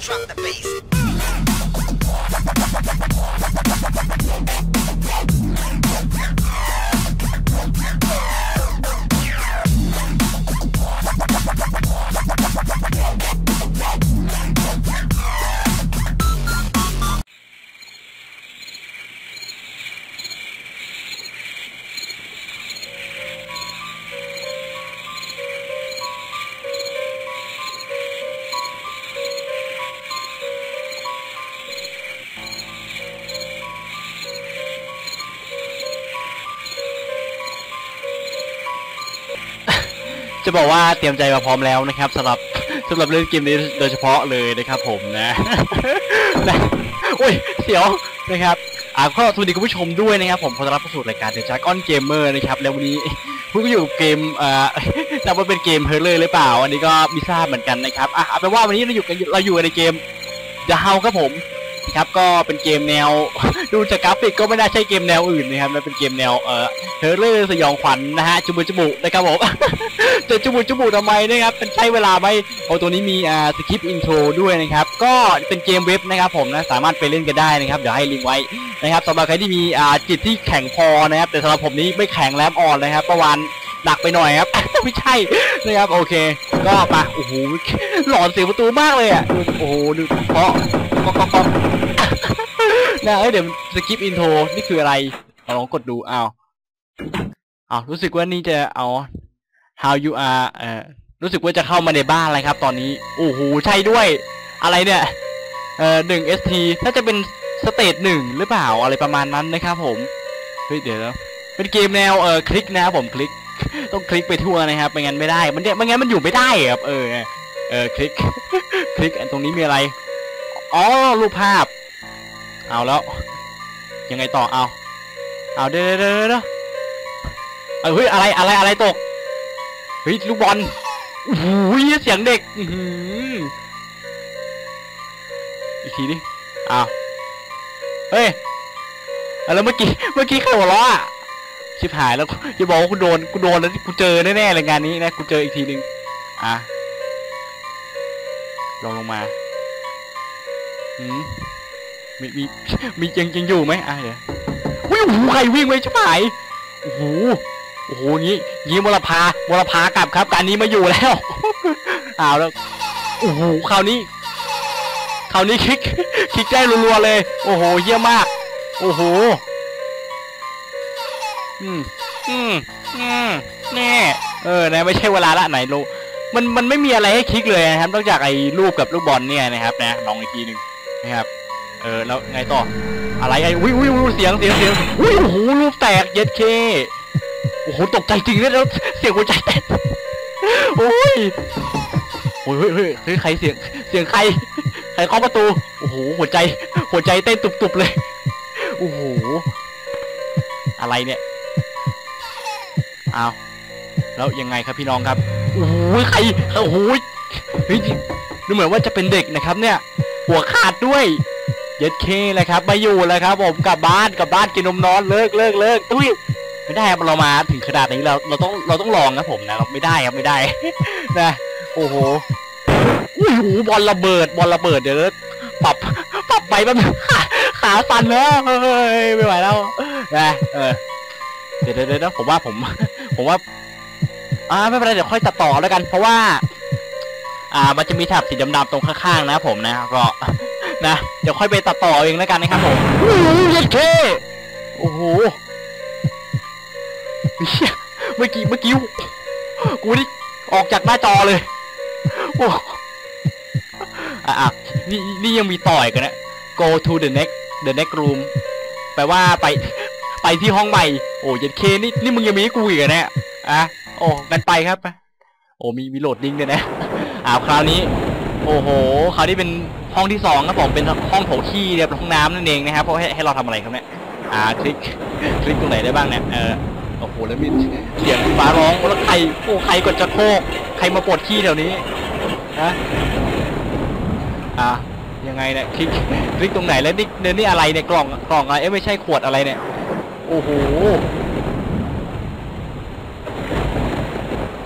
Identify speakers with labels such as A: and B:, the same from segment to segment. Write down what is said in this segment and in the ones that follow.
A: drop the bass.
B: จะบอกว่าเตรียมใจมาพร้อมแล้วนะครับสำหรับสำหรับเล่นเกมนี้โดยเฉพาะเลยนะครับผมนะนะโอ้ยเสียวนะครับอ่าก็สวัสดีคุณผู้ชมด้วยนะครับ ผมขอต้อนรับเข้าสู่รายการเดอะจากอนเกมเมอร์นะครับ แล้ววันนี้พวกก็อยู่เกมเอ่อนับว่าเป็นเกมเฮอร์เลอร์หรือเปล่า อันนี้ก็ไมิทราบเหมือนกันนะครับอะเอาเป็นว่าวันนี้เราอยู่กันเราอยู่ในเกม The House ครับผมนะครับก็เป็นเกมแนว ดูจากกราฟิกก็ไม่น่าใช่เกมแนวอื่นนะครับมันเป็นเกมแนวเอ่อเฮอร์เลอร์สยองขวัญนะฮะจุบุจุบุนะครับผมจะจุบุจุบุทำไมนะครับเป็นใช้เวลาไหมโอ้ตัวนี้มีอ่าสคริปต์อินโทรด้วยนะครับก็เป็นเกมเว็บนะครับผมนะสามารถไปเล่นกันได้นะครับเดี๋ยวให้ลิงก์ไว้นะครับสำหรับใครที่มีอ่าจิตที่แข็งพอนะครับแต่สำหรับผมนี้ไม่แข็งแล้วอ่อนนะครับประวันหนักไปหน่อยครับ ไม่ใช่นะครับโอเค ก็มาโอ้โหหลอนเสียงประตูมากเลยอะโอ้โหดูเพราะก็ก็ก็ นะเอ้ยเดี๋ยวสกิปอินโทรนี่คืออะไรลองกดดูอ้าวอ้าวรู้สึกว่านี่จะเอา how you are เอ่อรู้สึกว่าจะเข้ามาในบ้านเลยครับ ตอนนี้โอ้โหใช่ด้วย อะไรเนี่ยเอ่อหนึ่ง st น่าจะเป็นสเตจหนึ่งหรือเปล่าอะไรประมาณนั้นนะครับผมเฮ้ยเดี๋ยวนะเป็นเกมแนวเอ่อคลิกนะครับผมคลิก ต้องคลิกไปทั่วนะครับไม่งั้นไม่ได้มันเนี่ยไม่งั้นมันอยู่ไม่ได้ครับเออเออคลิก คลิกตรงนี้มีอะไร อ๋อรูปภาพ เอาแล้ว ยังไงต่อเอาเอาเดี๋ยวเดี๋ยวเดี๋ยวเดี๋ยวเอเฮ้ยอะไรอะไรอะไรตกเฮ้ยลูกบอลโอ้โหเสียงเด็กอืออีกทีดิอ้าวเฮ้ยอาแล้วเมื่อกี้เมื่อกี้ใครหัวเราะอะชิบหายแล้วอย่าบอกว่ากูโดนกูโดนแล้วกูเจอแน่ๆเลยงานนี้นะกูเจออีกทีหนึ่งอะลงลงมาอืม มีมีมียังยังอยู่ไหมอะเดี๋ยวอุ้ยโอ้โหใครวิ่งไปชิบหายโอ้โหโอ้โหงี้งี้มลพามลพากลับครับ การนี้มาอยู่แล้วเอาแล้วโอ้โหคราวนี้คราวนี้คลิกคลิกได้รัวๆเลย โอ้โหเยี่ยมมาก โอ้โหอืมอืมอืมแน่เออนะไม่ใช่เวลาละไหนลูมันมันไม่มีอะไรให้คลิกเลยนะครับนอกจากไอ้รูปกับลูกบอลเนี่ยนะครับนะลองอีกทีหนึ่งนะครับ เออแล้วไงต่อ อะไรไอ้อุ้ยอุ้ยอุ้ยเสียงเสียงเสียงอุ้ยโอ้โหรูปแตกเย็ดเคโอ้โหตกใจจริงเลยแล้วเสียงหัวใจแตกโอ้ยโอ้ยเฮ้ยเฮ้ยใครเสียงเสียงใครใครเคาะประตูโอ้โหหัวใจ หัวใจเต้นตุบๆเลยโอ้โหอะไรเนี่ยอ้าวแล้วยังไงครับพี่น้องครับโอ้โหใครโอ้โหเฮ้ยดูเหมือนว่าจะเป็นเด็กนะครับเนี่ย หัวขาดด้วย เย็ดเคเลยครับไมาอยู่แล้วครับ ผมกลับบ้านกลับบ้านกินนมนอนเลิกเลิกเลิกอุ้ยไม่ได้ครับเรามาถึงขนาดนี้เราเราต้องเราต้องลองครับผมนะเราไม่ได้ครับไม่ได้ นะโอ้โหอุ้ยโหบอลระเบิดบอลระเบิดเดี๋ยวปรับปรับไปแป๊บนึงขาสั่นแล้วเฮ้ยไม่ไหวแล้วนะเออเดี๋ยวเดี๋ยวเดี๋ยวผมว่าผม ผมว่าอ่าไม่เป็นไรเดี๋ยวค่อยตัดต่อแล้วกัน เพราะว่า อ่า มันจะมีแถบสีดำๆตรงข้างๆนะผมนะก็ นะเดี๋ยวค่อยไปตัดต่อเองแล้วกันนะครับผมโอ้โหเย็ดเคโอ้โหเหี้ยเมื่อกี้เมื่อกี้กูนี่ออกจากหน้าจอเลยโอ้อะอะนี่นี่ยังมีต่อยกันนะ go to the next the next room แปลว่าไปไปที่ห้องใหม่โอ้เย็ดเคนี่นี่มึงยังมีให้กูอีกเหรอเนี่ยอะโอ้กันไปครับโอ้มีมีโหลดดิ้งด้วยนะอ่าคราวนี้ โอ้โหคราวนี้เป็นห้องที่สองครับผมเป็นห้องโถขี้เรียบห้องน้ำนั่นเองนะครับเพราะให้ให้เราทำอะไรครับเนี่ยอ่าคลิกคลิกตรงไหนได้บ้างเนี่ยเออโอ้โหแล้วมีเสียงฟ้าร้องแล้วใครโอ้ใครกดจะโคกใครมาปวดขี้แถวนี้ฮะอ่ายังไงเนี่ยคลิกคลิกตรงไหนแล้วนี่เนี่ยนี่อะไรเนี่ยกล่องกล่องอะไรเอ้ยไม่ใช่ขวดอะไรเนี่ยโอ้โห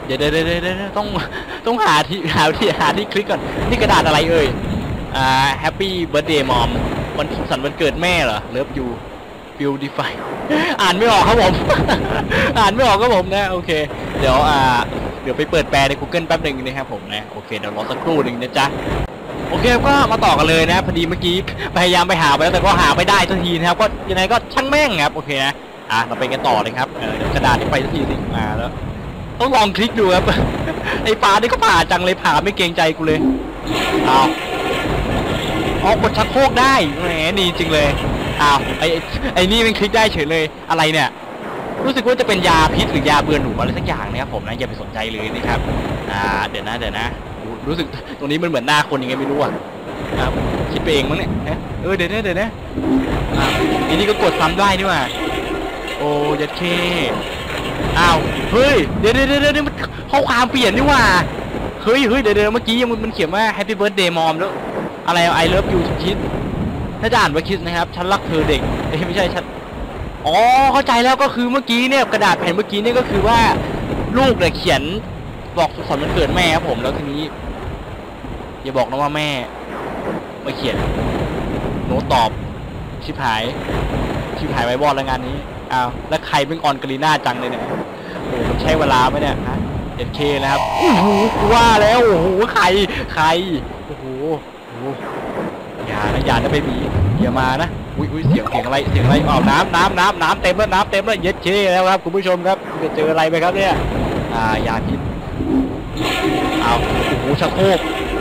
B: เดี๋ยวเดี๋ยวเดี๋ยวต้องต้องหาที่หาที่หาที่คลิกก่อน นี่กระดาษอะไรเอ่ย อ่าแฮปปี้เบิร์ดเดย์มอมวันสุขสันต์วันเกิดแม่เหรอเลิฟยูฟิลดีไฟอ่านไม่ออกครับผม อ่านไม่ออกครับผมนะ โอเค เดี๋ยวอ่า เดี๋ยวไปเปิดแปลใน Google แป๊บหนึ่งนะครับผมนะ โอเค เดี๋ยวรอสักครู่หนึ่งนะจ๊ะโอเคก็มาต่อกันเลยนะพอดีเมื่อกี้พยายามไปหาไปแล้วแต่ก็หาไม่ได้สักทีนะครับก็ยังไงก็ช่างแม่งครับโอเคนะอะเราไปกันต่อเลยครับเออเดี๋ยวกระดาษนี้ไปสักทีสิมาแล้ว ต้องลองคลิกดูครับ ไอ้ฟ้านี่ก็ผ่าจังเลยผ่าไม่เกรงใจกูเลยเอาเอากดชักโครกได้แหมดีจริงเลยอ้าวไอ้ไอ้นี่มันคลิกได้เฉยเลยอะไรเนี่ย รู้สึกว่าจะเป็นยาพิษหรือยาเบื่อหนูอะไรสักอย่างนะครับผมนะอย่าไปสนใจเลยนะครับอ่าเดี๋ยวนะเดี๋ยวนะ รู้รู้สึกตรงนี้มันเหมือนหน้าคนยังไงไม่รู้อะครับคิดไปเองมั้งเนี่ยฮะเออเดี๋ยวนะเดี๋ยวนะอ่าอันนี้ก็กดซ้ำได้นี่ว่าโอ้ยัดเค อ้าวเฮ้ยเดี๋ยวเดี๋ยวเดี๋ยวมันข้อความเปลี่ยนนี่ว่าเฮ้ยเฮ้ยเดี๋ยวเดี๋ยวเมื่อกี้ยังมันเขียนว่า Happy Birthday Mom แล้ว อะไร I love you คิดถ้าจะอ่านว่าคิดนะครับฉันรักเธอเด็กไม่ใช่ฉันอ๋อเข้าใจแล้วก็คือเมื่อกี้เนี่ยกระดาษแผ่นเมื่อกี้เนี่ยก็คือว่าลูกเนี่ยเขียนบอกสุขสันต์วันเกิดแม่ครับผมแล้วทีนี้ อย่าบอกนะว่าแม่มาเขียนโน้ตตอบชิบหายชิบหายไว้บอดแล้วงานนี้ อ้าวแล้วใครเป็นออนกรีน่าจังเลยเนี่ยโอ้ใช้เวลาไหมเนี่ยฮะเอ็นเคนะครับโอ้โหว่าแล้วโอ้โหใครใครโอ้โหอย่านะอย่านะเบบีอย่ามานะอุ้ยอุ้ยเสียงเสียงอะไรเสียงอะไรอ้าวน้ำน้ำน้ำน้ำเต็มแล้วน้ำเต็มแล้วเย็ดเช่แล้วครับคุณผู้ชมครับจะเจออะไรไปครับเนี่ยอ่าอย่าพิษอ้าวโอ้โหชักโครก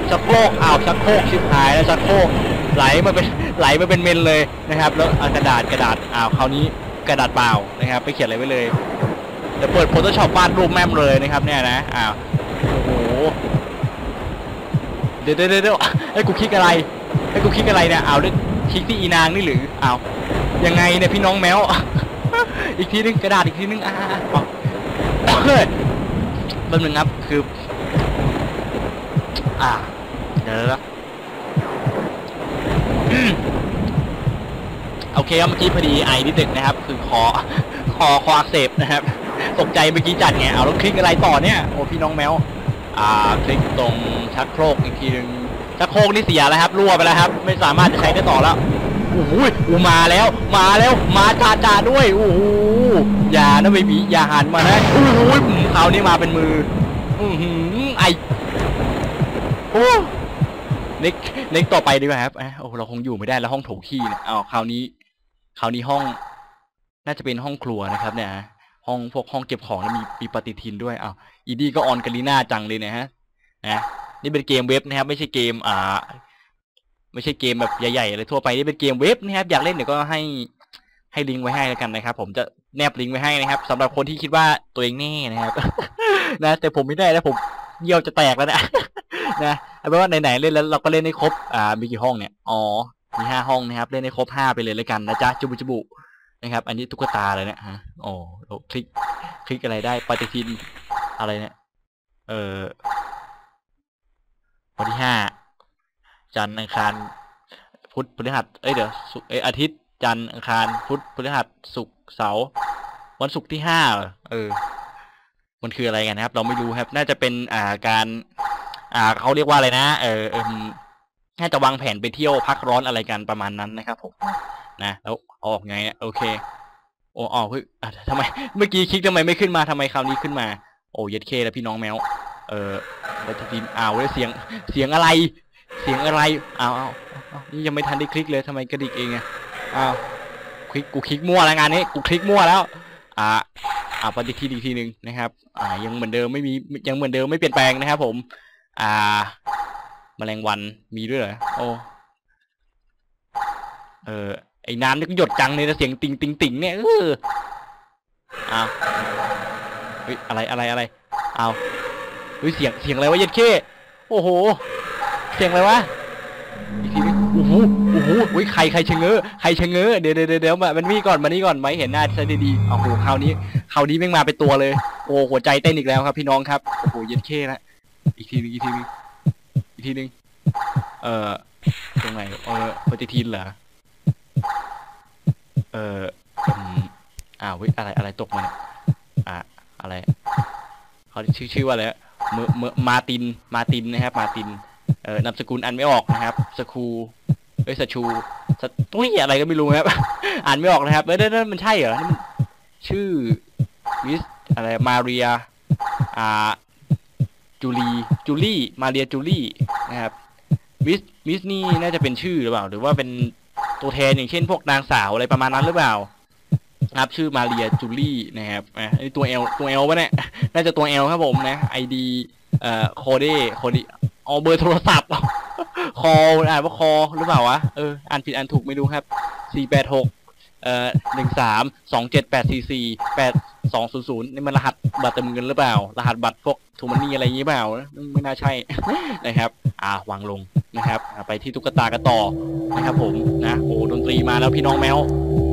B: ชักโครกอ้าวชักโครกชิบหายแล้วชักโครกไหลมาเป็นไหลมาเป็นเมนเลยนะครับ แล้วกระดาษกระดาษอ้าวคราวนี้ กระดาษเปล่านะครับไปเขียนอะไรไว้เลยเดี๋ยวเปิด Photoshop วาดรูปแม่มเลยนะครับเนี่ยนะอ้าวโอ้โหเดี๋ยวเดี๋ยวเดี๋ยวไอ้กูคลิกอะไรไอ้กูคลิกอะไรเนี่ยอ้าวเรื่องคลิกที่อีนางนี่หรืออ้าวยังไงเนี่ยพี่น้องแมวอีกทีนึงกระดาษอีกทีนึงอ่าเอาเฮ้ยแป๊บนึงครับคือ อ่าเดี๋ยวนะอืม โอเคครับเมื่อกี้พอดีไอนิดนึงนะครับ คือคอคอคออักเสบนะครับตกใจเมื่อกี้จัดไงเอาแล้วคลิกอะไรต่อเนี่ยโอ้พี่น้องแมวอ่าคลิกตรงชักโครกอีกทีนึงชักโครกนี่เสียแล้วครับรั่วไปแล้วครับ ไม่สามารถจะใช้ได้ต่อแล้วโอ้โหอูมาแล้ว มาแล้ว มาจ่าจ่าด้วยโอ้โหอย่านะเบบีอย่าหันมานะโอ้โหคราวนี้มาเป็นมือ อือหือไอโอ้เน็กเน็กต่อไปดีกว่าครับโอ้เราคงอยู่ไม่ได้แล้วห้องโถขี้เนี่ยเอาคราวนี้ คราวนี้ห้อง น่าจะเป็นห้องครัวนะครับเนี่ยห้องพวกห้องเก็บของแล้วมีปีปฏิทินด้วยอ้าวอีดี้ก็ออนกาลีน่าจังเลยนะฮะนะนี่เป็นเกมเว็บนะครับ ไม่ใช่เกม อ่า ไม่ใช่เกมแบบใหญ่ๆอะไรทั่วไปนี่เป็นเกมเว็บนะครับ อยากเล่นเดี๋ยวก็ให้ให้ลิงก์ไว้ให้แล้วกันนะครับ ผมจะแนบลิงก์ไว้ให้นะครับสำหรับคนที่คิดว่าตัวเองแน่นะครับ นะ แต่ผมไม่ได้แล้วผมเยี่ยวจะแตกแล้วนะนะเอาเป็นว่าไหนๆเล่นแล้วเราก็เล่นให้ครบ อ่า มีกี่ห้องเนี่ย อ๋อ มีห้าห้องนะครับเล่นให้ครบห้าไปเลยแล้วกันนะจ๊ะจุบุจุบุนะครับ อันนี้ตุ๊กตาเลยเนี่ยฮะโอ้เราคลิกคลิกอะไรได้ปฏิทินอะไรเนี่ยเออวันที่ห้าจันทร์อังคารพุธพฤหัสเอ้ยเดี๋ยวศุกเอ้ยอาทิตย์จันทร์อังคารพุธพฤหัสศุกร์เสาร์วันศุกร์ที่ห้าเอเออ มันคืออะไรกันนะครับ เราไม่รู้ครับ น่าจะเป็นอ่าการ อ่าเขาเรียกว่าอะไรนะ เออเออ น่าจะวางแผนไปเที่ยวพักร้อนอะไรกันประมาณนั้นนะครับผมนะแล้วออกไงโอเค โอ้ออกเฮ้ยอะทำไม เมื่อกี้คลิกทำไมไม่ขึ้นมาทำไมคราวนี้ขึ้นมา โอ้เย็ดเคแล้วพี่น้องแมว เออแล้วทีมอ้าวแล้วเสียงเสียงอะไร เสียงอะไรอ้าวอ้าวนี่ยังไม่ทันได้คลิกเลยทำไมกระดิกเองอะอ้าวคลิกกูคลิกมั่วแล้วงานนี้กูคลิกมั่วแล้ว อ่าอ่าปฏิทินอีกทีหนึ่งนะครับ อ่ายังเหมือนเดิมไม่มียังเหมือนเดิมไม่เปลี่ยนแปลงนะครับผม อ่า แมลงวันมีด้วยเหรอโอ้เออไอ้น้ำนี่ก็หยดจังเลยนะเสียงติงติงติงเนี่ยเอออ้าวเฮ้ยอะไรอะไรอะไรเอาเฮ้ยเสียงเสียงอะไรวะเย็ดเข้โอ้โห เสียงอะไรวะอีกทีนึงโอ้โหโอ้โหอุ้ยใครใครชะเง้อใครชะเง้อเดี๋ยวเดี๋ยวเดี๋ยวมามันนี่ก่อนมานี่ก่อนไหมเห็นหน้าใช่ดีๆโอ้โหคราวนี้คราวนี้แม่งมาเป็นตัวเลย โอ้หัวใจเต้นอีกแล้วครับ พี่น้องครับโอ้โหเย็ดเข้ละอีกทีนึงอีกทีนึงอี กทีนึง เอ่อ ตรงไหน เออปฏิทินเหรอ เอออืมอ้าวอะไร อะไรตกมาเนี่ยอะ อะไร เขาชื่อ ชื่อว่าอะไรเมอเมอมาติน มาตินนะครับ มาติน เอ่อนามสกุลอ่านไม่ออกนะครับ สคูเอ้ยสชูสตุ้ยอะไรก็ไม่รู้ครับ อ่านไม่ออกนะครับเอ้ยนั่นนั่นมันใช่เหรอ ชื่อมิสอะไร มาเรีย อ่า จูลีจูลี่ มาเรียจูลี่นะครับมิสมิสนี่น่าจะเป็นชื่อหรือเปล่า หรือว่าเป็นตัวแทนอย่างเช่น พวกนางสาวอะไรประมาณนั้นหรือเปล่าครับชื่อมาเรียจูลี่นะครับอะอันนี้ตัวเอลตัวเอลปะเนี่ยน่าจะตัวเอลครับผมนะไอดีเอ่อโคเดโคเดเอาเบอร์โทรศัพท์คออ่านว่าคอหรือเปล่าวะเอออ่านผิดอ่านถูกไม่รู้ครับสี่แปดหก เอ่อหนึ่งสามสองเจ็ดแปดสี่สี่แปดสองศูนย์ศูนย์นี่มันรหัสบัตรเติมเงินหรือเปล่า รหัสบัตรพวกทูมันนี่อะไรอย่างงี้เปล่า ไม่น่าใช่นะครับ อ่าวางลงนะครับไปที่ตุ๊กตากันต่อนะครับ ผมนะโอ้ดนตรีมาแล้วพี่น้องแมว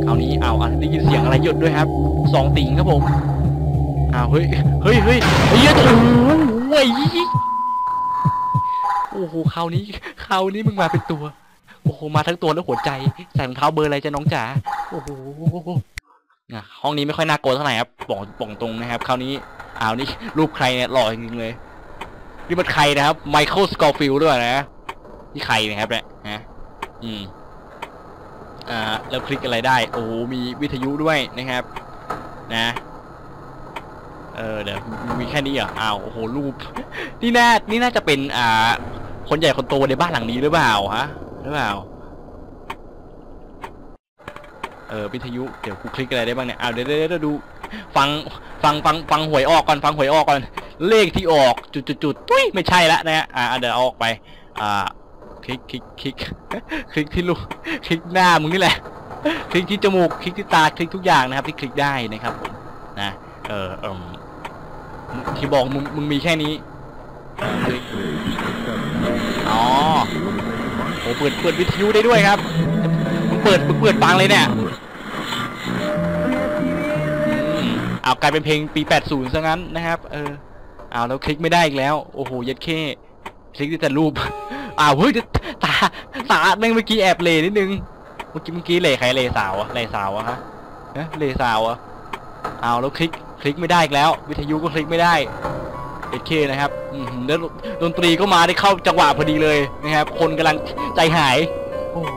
B: คราวนี้อ้าวอะได้ยินเสียงอะไรหยุดด้วยครับสองติ่งครับผมอ้าวเฮ้ยเฮ้ยเฮ้ยเฮ้ยโอ้โหโอ้โหคราวนี้คราวนี้มึงมาเป็นตัว โอ้โหมาทั้งตัวแล้วหัวใจใส่รองเท้าเบอร์อะไรจ้ะน้องจ๋าโอ้โหอะห้องนี้ไม่ค่อยน่ากลัวเท่าไหร่ครับบอกบอกตรงนะครับ คราวนี้อ้าวนี่รูปใครเนี่ยหล่อจริงเลยนี่มันใครนะครับไมเคิลสกอร์ฟิลด้วยนะนี่ใครนะครับเนี่ยฮะอืมอ่าแล้วคลิกอะไรได้ โอ้โหมีวิทยุด้วยนะครับ นะเออเดี๋ยวมีแค่นี้เหรออ้าวโอ้โหรูป นี่น่านี่น่าจะเป็นอ่า คนใหญ่คนโตในบ้านหลังนี้หรือเปล่าฮะ หรือเปล่า เออวิทยุ เดี๋ยวกูคลิกอะไรได้บ้างเนี่ยอ้าวเดี๋ยวเดี๋ยวเดี๋ยวดูฟังฟังฟังฟังหวยออกก่อนฟังหวยออกก่อน เลขที่ออกจุดจุดจุดตุ้ยไม่ใช่ละนะฮะอ่าเดี๋ยวออกไป อ่า คลิกคลิกคลิกคลิกที่ลูกคลิกหน้ามึงนี่แหละ คลิกที่จมูกคลิกที่ตาคลิกทุกอย่างนะครับ ที่คลิกได้นะครับผมนะเออเอมที่บอกมึงมึงมีแค่นี้อ๋อ เปิดเปิดวิทยุได้ด้วยครับมึงเปิดมึงเปิดฟังเลยเนี่ยเอากลายเป็นเพลงปี 80 ซะงั้นนะครับ เออเอาแล้วคลิกไม่ได้อีกแล้ว โอ้โห ยัดเข้คลิกแต่รูปอ้าวเฮ้ยตาตาเมื่อกี้แอบเลนิดนึง เมื่อกี้เมื่อกี้เลใครเลสาวอะเลสาวอะฮะเอ๊ะเลสาวอะเอาแล้วคลิกคลิกไม่ได้อีกแล้ว วิทยุก็คลิกไม่ได้ เอเคนะครับแล้วดนตรีก็มาได้เข้าจังหวะพอดีเลยนะครับ คนกำลังใจหาย โอ้โห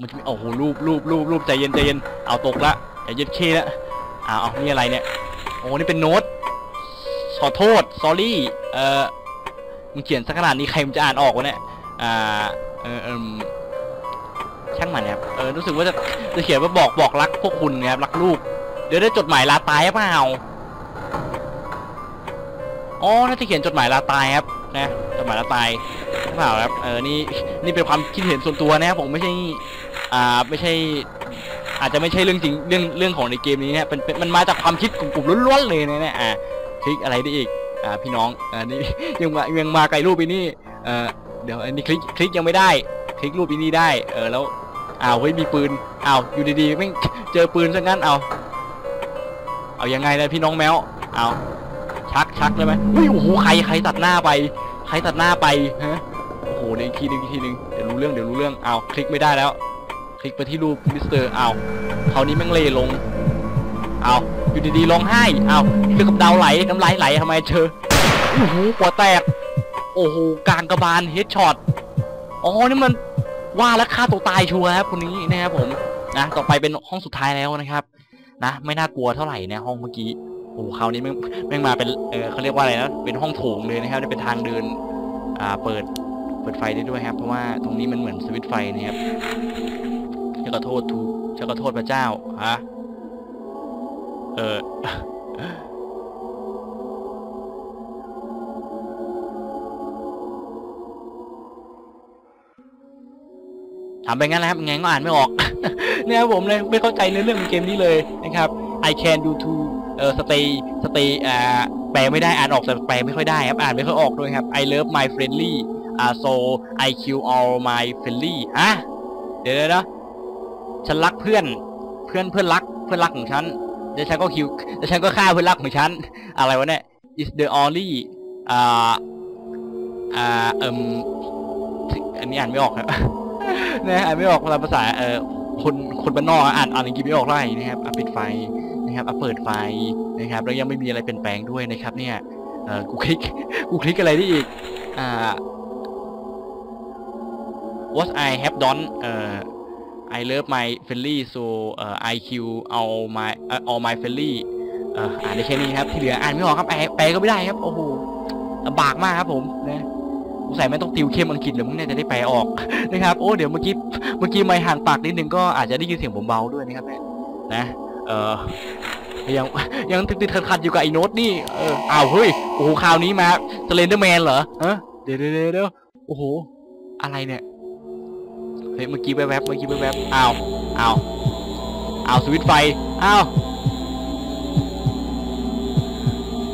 B: มันจะมีโอ้โหรูปรูปรูปรูปใจเย็นใจเย็นเอาตกละอย่าเย็ดเคละเอาเอานี่อะไรเนี่ยโอ้นี่เป็นโน้ตขอโทษ sorry เอ่อมึงเขียนสักขนาดนี้ใครมันจะอ่านออกวะเนี่ยอ่าเออเอมช่างมันนะครับเออรู้สึกว่าจะจะเขียนว่าบอกบอกรักพวกคุณนะครับรักลูกเดี๋ยวได้จดหมายลาตายหรือเปล่า อ๋อน่าจะเขียนจดหมายลาตายครับนะจดหมายลาตายหรือเปล่าครับเออนี่นี่เป็นความคิดเห็นส่วนตัวนะครับผมไม่ใช่อ่าไม่ใช่ อาจจะไม่ใช่เรื่องจริงเรื่องเรื่องของในเกมนี้นะเป็นเป็นมันมาจากความคิดกลุ่มๆล้วนๆเลยนะเนี่ยอ่าคลิกอะไรได้อีกอ่าพี่น้องอ่านี่ยังมายังมาไกลรูปไปนี่เออเดี๋ยวอันนี้คลิกคลิกยังไม่ได้ คลิกรูปอีนี่ได้เออแล้วอ้าวเฮ้ยมีปืนอ้าวอยู่ดีๆไม่เจอปืนซะงั้นเอา เอายังไงเลยพี่น้องแมวเอา ชักชักเลยไหมเฮ้ยโอ้โหใครใครตัดหน้าไป ใครตัดหน้าไปฮะโอ้โหเดี๋ยวอีกทีนึงอีกทีนึงเดี๋ยวรู้เรื่องเดี๋ยวรู้เรื่องเอาคลิกไม่ได้แล้ว คลิกไปที่รูปมิสเตอร์เอาคราวนี้แม่งเลลงเอาอยู่ดีๆร้องไห้เอาเรื่องกับดาวไหลน้ำลายไหลทำไมเชอโอ้โหหัวแตก โอ้โหกลางกระบาลเฮดช็อตอ๋อนี่มันว่าแล้วฆ่าตัวตายชัวร์ครับคนนี้นะครับผมนะต่อไปเป็นห้องสุดท้ายแล้วนะครับ นะ ไม่น่ากลัวเท่าไหร่นะห้องเมื่อกี้ โอ้โหคราวนี้แม่งแม่งมาเป็นเออเขาเรียกว่าอะไรนะเป็นห้องโถงเลยนะครับได้เป็นทางเดิน อ่า เปิดเปิดไฟได้ด้วยครับ เพราะว่าตรงนี้มันเหมือนสวิตช์ไฟนะครับจะขอโทษทูจะขอโทษพระเจ้าฮะเออถามไปงั้นนะครับไงก็อ่านไม่ออก เนี่ยครับผมเลยไม่เข้าใจเนื้อเรื่องของเกมนี้เลยนะครับ I can do เอ่อ stay stay อ่าแปลไม่ได้อ่านออกแต่แปลไม่ค่อยได้ครับอ่านไม่ค่อยออกด้วยครับ I love my friendly อ่า so I kill all my friendly อะเดี๋ยวๆนะฉันรักเพื่อนเพื่อนเพื่อนรักเพื่อนรักของฉันเดี๋ยวฉันก็คิวเดี๋ยวฉันก็ฆ่าเพื่อนรักของฉัน อะไรวะเนี่ย is the only อ่าอ่าเอิมอันนี้อ่านไม่ออกครับนะอ่านไม่ออกภาษาเอ่อคนคนบ้านนอกอ่านอ่านอังกฤษไม่ออกไรนะครับอะปิดไฟ นะครับเอะเปิดไฟนะครับแล้วยังไม่มีอะไรเปลี่ยนแปลงด้วยนะครับเนี่ยเออกูคลิกกูคลิกอะไรได้อีกอ่า what I have done เอ่อ I love my friendly so เอ่อ I kill all my เอ่อ all my friendly เอ่ออ่านได้แค่นี้ครับที่เหลืออ่านไม่ออกครับแปลก็ไม่ได้ครับโอ้โหลำบากมากครับผมนะสงสัยไม่ต้องติวเข้มอังกฤษหรือมึงเนี่ยจะได้แปลออกนะครับโอ้เดี๋ยวเมื่อกี้เมื่อกี้ไม่ห่างปากนิดนึงก็อาจจะได้ยินเสียงผมเบาด้วยนะครับเนี่ยนะ เออยังยังติดติดขัดๆอยู่กับไอ้โน้ตนี่เอออ้าวเฮ้ยโอ้โหคราวนี้มาสเลนเดอร์แมนเหรอเออเดี๋ยวเดี๋ยวเดี๋ยวเดี๋ยวโอ้โห อะไรเนี่ยเฮ้ยเมื่อกี้แวบๆเมื่อกี้แวบๆอ้าวอ้าวอ้าวสวิตช์ไฟอ้าว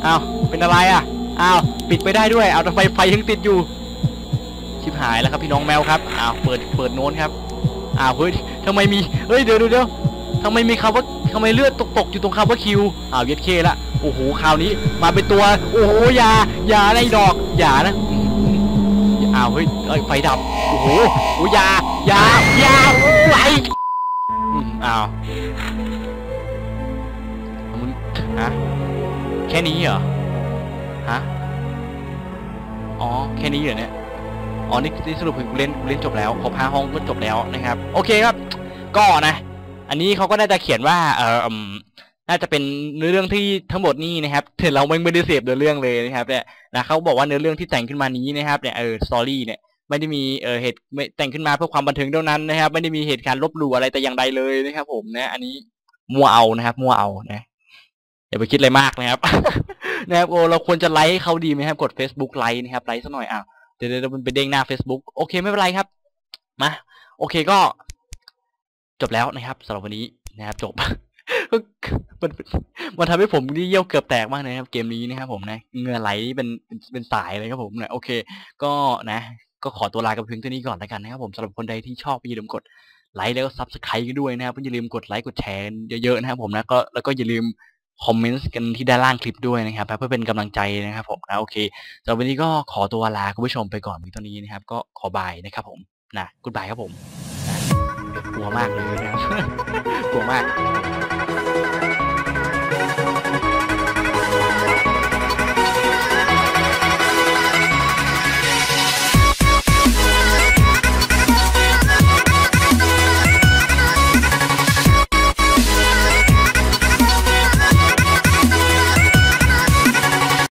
B: อ้าวเป็นอะไรอะอ้าวปิดไม่ได้ด้วยเอาแต่ไฟไฟยังติดอยู่ชิบหายแล้วครับพี่น้องแมวครับอ้าวเปิดเปิดโน้นครับอ้าวเฮ้ยทำไมมีเฮ้ยเดี๋ยวเดี๋ยวเดี๋ยว ทำไมมีคำว่าทำไมเลือดตกตกอยู่ตรงคำว่าคิวอ้าวเย็ดเคละโอ้โหคราวนี้มาเป็นตัว โอ้โหยายาอะไรดอกอยานะอ้าวเฮ้ยไฟดับโอ้โหโอ้ยยายายาไหลอืมอ้าวมึงฮะแค่นี้เหรอฮะอ๋อแค่นี้เหรอเนี่ยอ๋อนี่นี่สรุปคือกูเล่นกูเล่นจบแล้วครบห้าห้องก็จบแล้วนะครับ โอเคครับ ก็นะ อันนี้เขาก็น่าจะเขียนว่า เออน่าจะเป็นเนื้อเรื่องที่ทั้งหมดนี่นะครับแต่เราไม่ได้เสพเนื้อเรื่องเลยนะครับเนี่ยนะเขาบอกว่าเนื้อเรื่องที่แต่งขึ้นมานี้นะครับเนี่ยเออสตอรี่เนี่ยไม่ได้มีเออเหตุไม่แต่งขึ้นมาเพื่อความบันเทิงเท่านั้นนะครับ ไม่ได้มีเหตุการณ์ลบหลู่อะไรแต่อย่างใดเลยนะครับ ผมนะ อันนี้มัวเอานะครับ มัวเอานะอย่าไปคิดอะไรมากนะครับนะครับโอ้เราควรจะไลค์เขาดีไหมครับกด Facebook ไลค์นะครับไลค์สักหน่อยอ้าวเดี๋ยวเดี๋ยวมันไปเด้งหน้า Facebook โอเคไม่เป็นไรครับมาโอเคก็ จบแล้วนะครับสำหรับวันนี้นะครับจบมันมันทำให้ผมนี่เยี่ยวเกือบแตกมากนะครับ เกมนี้นะครับผมนะเงื่อไหลเป็นเป็นสายเลยครับผมนะโอเค ก็นะ ก็ขอตัวลากับเพียงเท่านี้ก่อนแล้วกันนะครับผมสำหรับคนใดที่ชอบอย่าลืมกดไลค์แล้วก็ซับสไครต์กันด้วยนะครับอย่าลืมกดไลค์กดแชร์เยอะๆนะครับผมนะก็แล้วก็อย่าลืมคอมเมนต์กันที่ด้านล่างคลิปด้วยนะครับ เพื่อเป็นกำลังใจนะครับผมนะโอเคสำหรับวันนี้ก็ขอตัวลาคุณผู้ชมไปก่อนเพียงเท่านี้นะครับ ก็ขอบายนะครับผมนะกุดบายครับผม กลัวมากเลยนะกลัวมาก